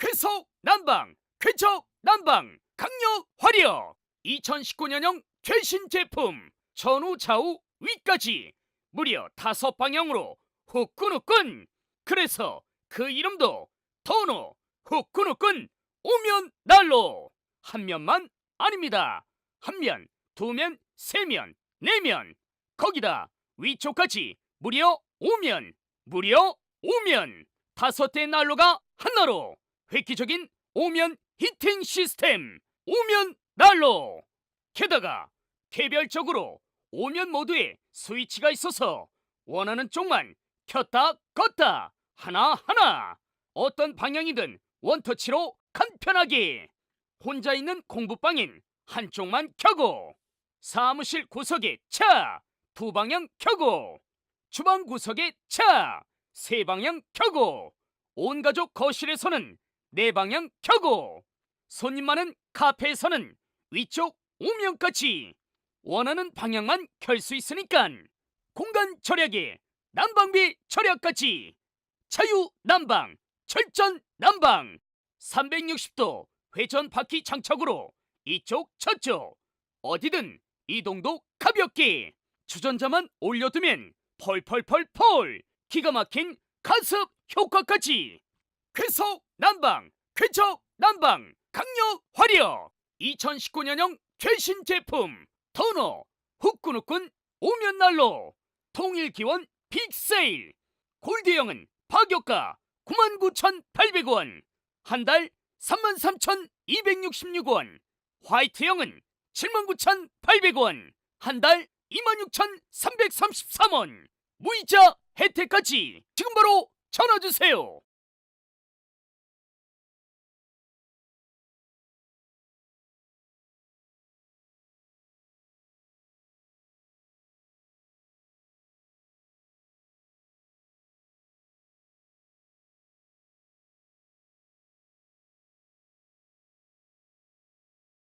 쾌속 난방, 쾌적 난방, 강력 화력. 2019년형 최신 제품 전후 좌우 위까지 무려 다섯 방향으로 후끈후끈. 그래서 그 이름도 더노 후끈후끈 오면 난로. 한 면만 아닙니다. 한 면, 두 면, 세 면, 네 면. 거기다 위쪽까지 무려 오면, 무려 오면. 다섯 대의 난로가 하나로 획기적인 오면 히팅 시스템 오면 난로. 게다가 개별적으로 오면 모드에 스위치가 있어서 원하는 쪽만 켰다 껐다 하나하나 어떤 방향이든 원터치로 간편하게 혼자 있는 공부방엔 한쪽만 켜고 사무실 구석에 차 두 방향 켜고 주방 구석에 차 세 방향 켜고 온 가족 거실에서는 네 방향 켜고. 손님 많은 카페에서는 위쪽 오면까지 원하는 방향만 켤 수 있으니깐 공간 절약에 난방비 절약까지. 자유 난방 철전 난방. 360도 회전 바퀴 장착으로 이쪽 저쪽 어디든 이동도 가볍게. 주전자만 올려두면 펄펄펄펄 기가 막힌 가습 효과까지 쾌속 난방 쾌적 난방 강력 화력 2019년형 최신 제품 더너 후끈후끈 오면 난로. 통일 기원 빅세일. 골드형은 파격가 99,800원. 한 달 33,266원. 화이트형은 79,800원. 한 달 26,333원. 무이자 혜택까지 지금 바로 전화주세요